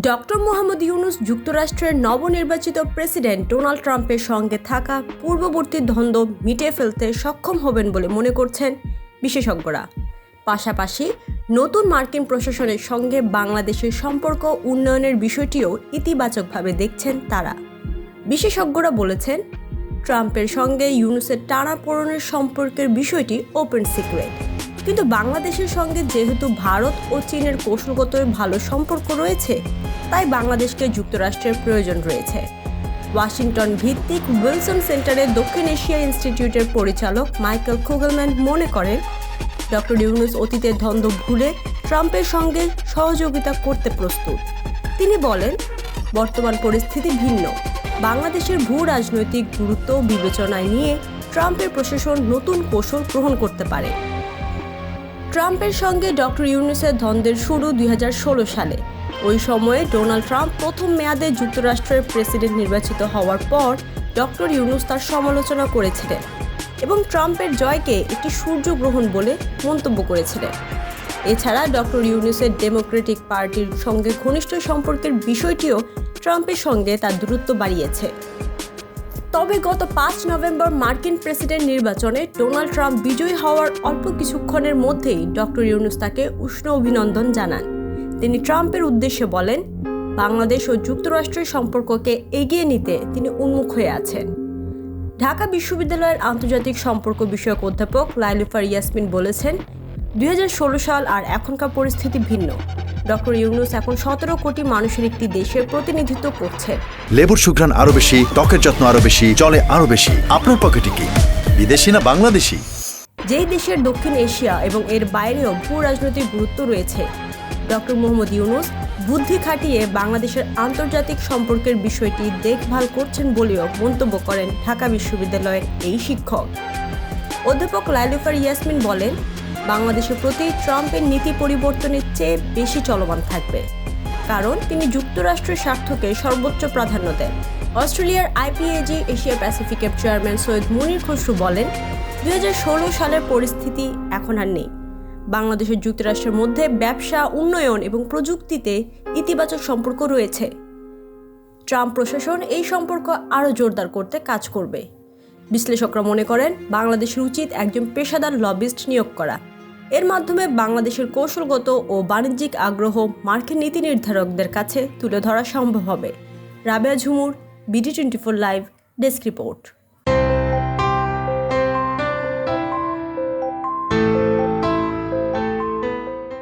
Doctor Mohammad Yunus যুক্তরাষ্ট্রের নবনির্বাচিত president Donald ট্রাম্পের সঙ্গে থাকা পূর্ববর্তী দ্বন্দ্ব মিটিয়ে ফেলতে সক্ষম হবেন বলে মনে করছেন বিশেষজ্ঞরা। পাশাপাশি নতুন মার্কিন প্রশাসনের সঙ্গে বাংলাদেশের সম্পর্ক উন্নয়নের বিষয়টিও ইতিবাচকভাবে দেখছেন তারা। বিশেষজ্ঞরা বলেছেন, ট্রাম্পের সঙ্গে ইউনুসের টানাপোড়নের সম্পর্কের বিষয়টি ওপেন সিক্রেট কিন্তু বাংলাদেশের সঙ্গে যেহেতু ভারত ও চীনের কৌশলগত ভালো সম্পর্ক রয়েছে, তাই বাংলাদেশকে যুক্তরাষ্ট্রের প্রয়োজন রয়েছে। ওয়াশিংটন ভিত্তিক উইলসন সেন্টারের দক্ষিণ এশিয়া ইনস্টিটিউটের পরিচালক মাইকেল খুগলম্যান মনে করেন, ডক্টর ইউনুস অতীতের ধন্দ ভুলে ট্রাম্পের সঙ্গে সহযোগিতা করতে প্রস্তুত। তিনি বলেন, বর্তমান পরিস্থিতি ভিন্ন। বাংলাদেশের ভূ রাজনৈতিক গুরুত্ব বিবেচনায় নিয়ে ট্রাম্পের প্রশাসন নতুন কৌশল গ্রহণ করতে পারে। ট্রাম্পের সঙ্গে ডক্টর ইউনুসের দ্বন্দ্বের শুরু দুই হাজার ষোলো সালে। ওই সময়ে ডোনাল্ড ট্রাম্প প্রথম মেয়াদে যুক্তরাষ্ট্রের প্রেসিডেন্ট নির্বাচিত হওয়ার পর ডক্টর ইউনুস তার সমালোচনা করেছিলেন এবং ট্রাম্পের জয়কে একটি সূর্যগ্রহণ বলে মন্তব্য করেছিলেন। এছাড়া ডক্টর ইউনুসের ডেমোক্রেটিক পার্টির সঙ্গে ঘনিষ্ঠ সম্পর্কের বিষয়টিও ট্রাম্পের সঙ্গে তার দূরত্ব বাড়িয়েছে। তবে গত পাঁচ নভেম্বর মার্কিন প্রেসিডেন্ট নির্বাচনে ডোনাল্ড ট্রাম্প বিজয়ী হওয়ার অল্প কিছুক্ষণের মধ্যেই ডক্টর ইউনুস তাকে উষ্ণ অভিনন্দন জানান। তিনি ট্রাম্পের উদ্দেশ্যে বলেন, বাংলাদেশ ও যুক্তরাষ্ট্রের সম্পর্ককে এগিয়ে নিতে তিনি উন্মুখ হয়ে আছেন। ঢাকা বিশ্ববিদ্যালয়ের আন্তর্জাতিক সম্পর্ক বিষয়ক অধ্যাপক লাইলুফার ইয়াসমিন বলেছেন, দুই হাজার ষোলো সাল আর এখনকার পরিস্থিতি ভিন্ন। ডক্টর ইউনুস এখন সতেরো কোটি মানুষের একটি দেশের প্রতিনিধিত্ব করছে। লেবুর সুঘ্রাণ আরও বেশি ত্বকের যত্ন আরও বেশি চলে আরও বেশি। আপনার পকেটে কি? বিদেশি না বাংলাদেশি? যেই দেশের দক্ষিণ এশিয়া এবং এর বাইরেও ভূ রাজনৈতিক গুরুত্ব রয়েছে ডক্টর মোহাম্মদ ইউনুস বুদ্ধি খাটিয়ে বাংলাদেশের আন্তর্জাতিক সম্পর্কের বিষয়টি দেখভাল করছেন বলেও মন্তব্য করেন ঢাকা বিশ্ববিদ্যালয়ের এই শিক্ষক। অধ্যাপক লাইলুফার ইয়াসমিন বলেন বাংলাদেশের প্রতি ট্রাম্পের নীতি পরিবর্তনের চেয়ে বেশি চলমান থাকবে। কারণ তিনি যুক্তরাষ্ট্রের স্বার্থকে সর্বোচ্চ প্রাধান্য দেন। অস্ট্রেলিয়ার আইপিএজি এশিয়া প্যাসিফিকের চেয়ারম্যান সৈয়দ মুনির খসরু বলেন, দুই হাজার ষোলো সালের পরিস্থিতি এখন আর নেই। বাংলাদেশের যুক্তরাষ্ট্রের মধ্যে ব্যবসা, উন্নয়ন এবং প্রযুক্তিতে ইতিবাচক সম্পর্ক রয়েছে। ট্রাম্প প্রশাসন এই সম্পর্ক আরও জোরদার করতে কাজ করবে। বিশ্লেষকরা মনে করেন, বাংলাদেশের উচিত একজন পেশাদার লবিস্ট নিয়োগ করা। এর মাধ্যমে বাংলাদেশের কৌশলগত ও বাণিজ্যিক আগ্রহ মার্কিন নীতি নির্ধারকদের কাছে তুলে ধরা সম্ভব হবে। Rabeya Jhumur, BD twenty four live, desk report.